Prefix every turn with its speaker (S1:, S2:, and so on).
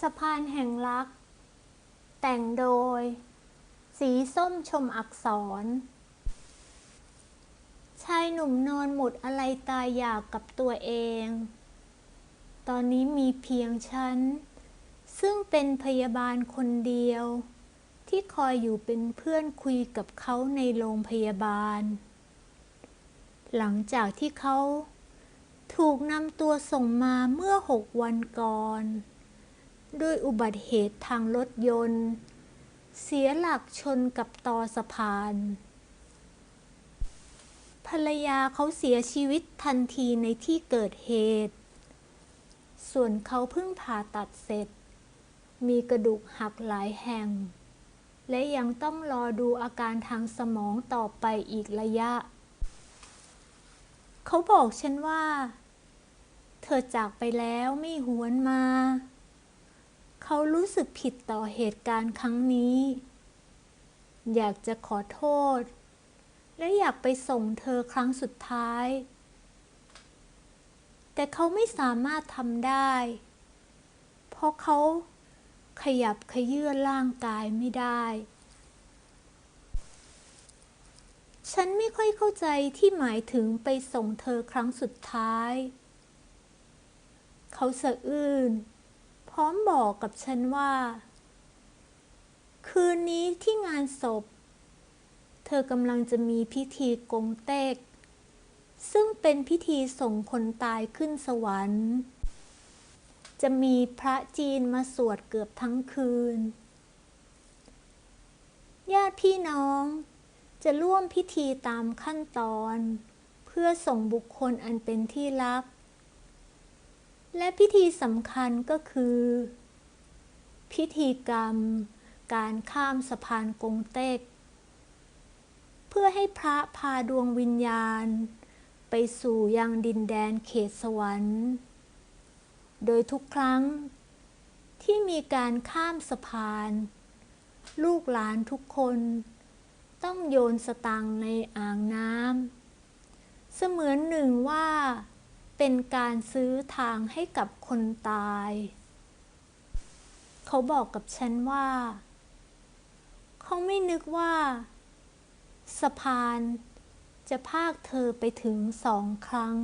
S1: สะพานแห่งรัก แต่งโดย สีส้มชมอักษร ชายหนุ่มนอนหมดอะไรตายอยากกับตัวเอง ตอนนี้มีเพียงฉัน ซึ่งเป็นพยาบาลคนเดียว ที่คอยอยู่เป็นเพื่อนคุยกับเขาในโรงพยาบาล หลังจากที่เขาถูกนำตัวส่งมาเมื่อหกวันก่อน ด้วยอุบัติเหตุทางรถยนต์ เสียหลักชนกับตอสะพาน ภรรยาเขาเสียชีวิตทันทีในที่เกิดเหตุ ส่วนเขาเพิ่งผ่าตัดเสร็จ มีกระดูกหักหลายแห่ง และยังต้องรอดูอาการทางสมองต่อไปอีกระยะ เขาบอกฉันว่า เธอจากไปแล้วไม่หวนมา เขารู้สึกผิดต่อเหตุการณ์ครั้งนี้ อยากจะขอโทษ และอยากไปส่งเธอครั้งสุดท้าย แต่เขาไม่สามารถทำได้ เพราะเขาขยับขยื่นร่างกายไม่ได้ ฉันไม่ค่อยเข้าใจที่หมายถึงไปส่งเธอครั้งสุดท้าย เขาสะอื้น ร้อมบอกกับฉันว่า คืนนี้ที่งานศพ เธอกำลังจะมีพิธีกงเต็ก ซึ่งเป็นพิธีส่งคนตายขึ้นสวรรค์ จะมีพระจีนมาสวดเกือบทั้งคืน ญาติพี่น้องจะร่วมพิธีตามขั้นตอน เพื่อส่งบุคคลอันเป็นที่รัก และพิธีสำคัญก็คือ พิธีกรรม การข้ามสะพานกงเต็ก เพื่อให้พระพาดวงวิญญาณ ไปสู่ยังดินแดนเขตสวรรค์ โดยทุกครั้งที่มีการข้ามสะพาน ลูกหลานทุกคนต้องโยนสตังในอ่างน้ำเสมือนหนึ่งว่า เป็นการซื้อทางให้กับคนตาย เขาบอกกับฉันว่า เขาไม่นึกว่า สะพานจะพากเธอไปถึงสองครั้ง